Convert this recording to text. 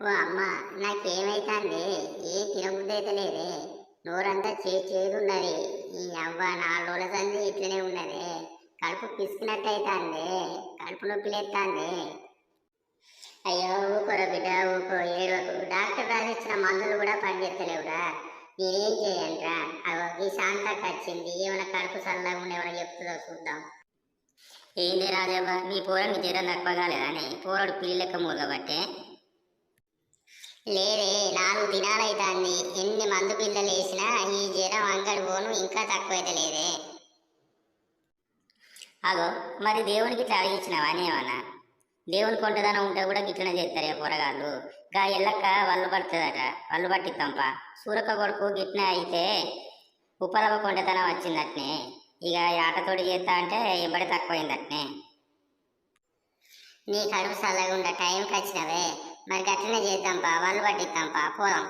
ఓ అమ్మ నాకేమైతుంది? ఏ తినబుద్ధి అయితే లేదే నోరంతా చేదున్నది. ఈ అవ్వ నాలుగు రోజుల సంది ఇట్లనే ఉన్నది. కడుపు పిసికినట్టు అవుతుంది కడుపు నొప్పి లేస్తుంది అయ్యో ఊకోర బిడ్డ ఊకో. ఏడవకు డాక్టర్ రాసిచ్చిన మందులు కూడా పనిచేస్తలేవురా నేనేం చేయండిరా అగో ఈ శాంతకు వచ్చింది. ఏమైనా కడుపు చల్లగా ఉండి చెప్తుందో చూద్దాం. ఏంది రాజవ్వ? నీ పోరని జ్వరం తక్కువగాలేదని పూరడు పిల్లి లెక్క మూలబట్టే లేదే నాలుగు దినాలైతాంది. ఎన్ని మందు పిల్లలు వేసినా ఈ జ్వరం అంగడి పోను ఇంకా తక్కువైతే లేదే. అగో మరి దేవునికి ఇట్లా అడిగించినావా దేవుని కొంటదనం ఉంటే కూడా గిట్లనే చేస్తారే పొరగాళ్ళు. గా ఎల్లక్క వల్లు పడుతుందట వల్లు పట్టిద్దాంపా. సూరక్క కొడుకు గిట్నే అయితే ఉప్పలవ కొంటతనం వచ్చిందట్నే. ఇక ఆటతోటి చేస్తా అంటే ఎంబడి తక్కువైందట్నే. నీ కడుపు చల్లగా ఉండ టైంకి వచ్చినవే. మరి గట్లనే చేద్దాంపా వాళ్ళు పట్టిద్దాంపా పోదాం.